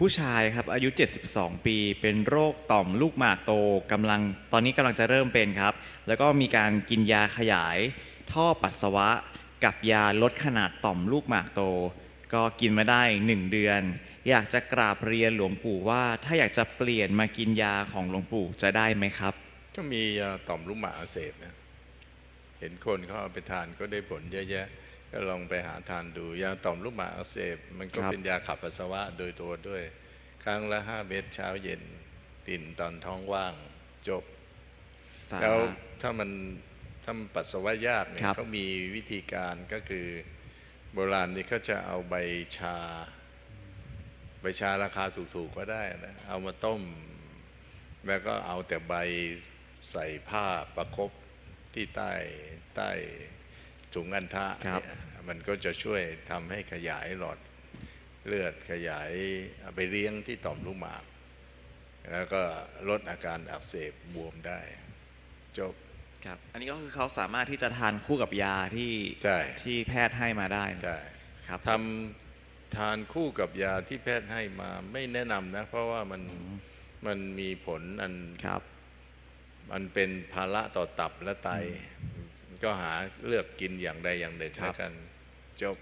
ผู้ชายครับอายุ 72 ปี เป็นโรคต่อมลูกหมากโตกำลังตอนนี้กำลังจะเริ่มเป็นครับ แล้วก็มีการกินยาขยาย ท่อปัสสาวะ กับยาลดขนาดต่อมลูกหมากโต ก็กินมาได้ 1 เดือน อยากจะกราบเรียนหลวงปู่ว่า ถ้าอยากจะเปลี่ยนมากินยาของหลวงปู่จะได้ไหมครับ ก็มียาต่อมลูกหมากอักเสบนะเห็นคนเขาเอาไปทานก็ได้ผลเยอะแยะ ก็ลองไปหาทานดูยาต่อมลูกหมากอักเสบมันก็ครับเป็นยาขับปัสสาวะโดยตัวด้วย ครั้งละห้าเม็ดเช้าเย็นติ่นตอนท้องว่างจบสาแล้วถ้ามันถ้ามันปัสสาวะยากเนี่ยครับเขามีวิธีการก็คือโบราณนี่เขาจะเอาใบชา ใบชาราคาถูกๆก็ได้นะเอามาต้ม แล้วก็เอาแต่ใบใส่ผ้าประคบที่ใต้ใต้ ถุงอันทะครับเนี่ยมันก็จะช่วยทำให้ขยายหลอดเลือดขยายเอาไปเลี้ยงที่ต่อมลูกหมาก แล้วก็ลดอาการอักเสบบวมได้ จบครับ อันนี้ก็คือเขาสามารถที่จะทานคู่กับยาที่ใช่ที่แพทย์ให้มาได้ใช่ครับทำทานคู่กับยาที่แพทย์ให้มาไม่แนะนำนะ เพราะว่ามันมันมีผลอันครับ มันเป็นภาระต่อตับและไต ก็หาเลือกกินอย่างใดอย่างหนึ่งครับแล้วกันจบ